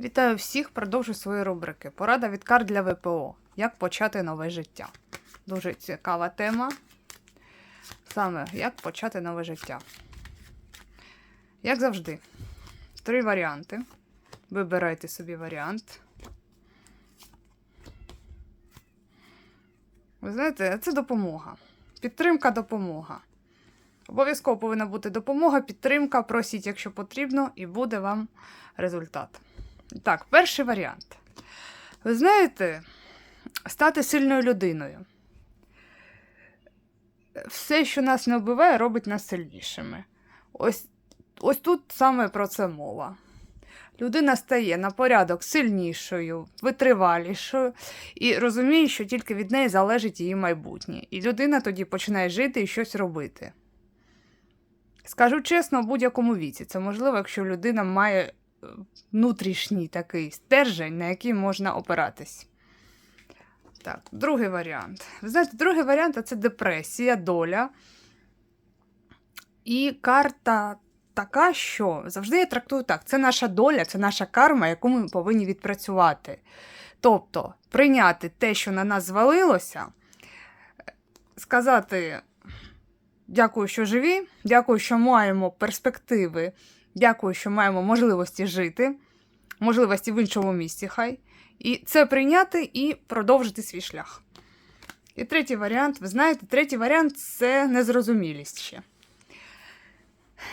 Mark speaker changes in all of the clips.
Speaker 1: Вітаю всіх, продовжу свої рубрики. Порада від кар для ВПО. Як почати нове життя. Дуже цікава тема. Саме як почати нове життя. Як завжди, три варіанти. Вибирайте собі варіант. Ви знаєте, це допомога. Підтримка допомога. Обов'язково повинна бути допомога, підтримка, просіть, якщо потрібно, і буде вам результат. Так, перший варіант. Ви знаєте, стати сильною людиною. Все, що нас не вбиває, робить нас сильнішими. Ось, ось тут саме про це мова. Людина стає на порядок сильнішою, витривалішою і розуміє, що тільки від неї залежить її майбутнє. І людина тоді починає жити і щось робити. Скажу чесно, в будь-якому віці. Це можливо, якщо людина має внутрішній такий стержень, на який можна опиратись. Так, другий варіант. Ви знаєте, другий варіант це депресія, доля. І карта така, що завжди я трактую так: це наша доля, це наша карма, яку ми повинні відпрацювати. Тобто прийняти те, що на нас звалилося, сказати. Дякую, що живі. Дякую, що маємо перспективи. Дякую, що маємо можливості жити, можливості в іншому місці, хай. І це прийняти і продовжити свій шлях. І третій варіант, ви знаєте, третій варіант це незрозумілість ще.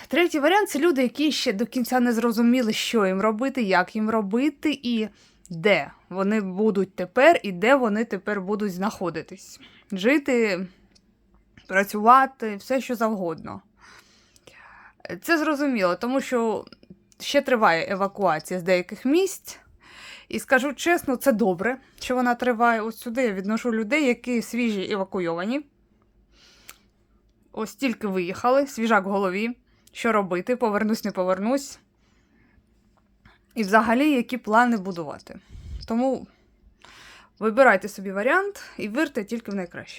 Speaker 1: Третій варіант це люди, які ще до кінця не зрозуміли, що їм робити, як їм робити, і де вони будуть тепер, і де вони тепер будуть знаходитись. Жити працювати, все що завгодно. Це зрозуміло, тому що ще триває евакуація з деяких місць. І скажу чесно, це добре, що вона триває. Ось сюди я відношу людей, які свіжі евакуйовані. Ось тільки виїхали, свіжак в голові. Що робити? Повернусь, не повернусь. І взагалі, які плани будувати. Тому вибирайте собі варіант і вірте тільки в найкраще.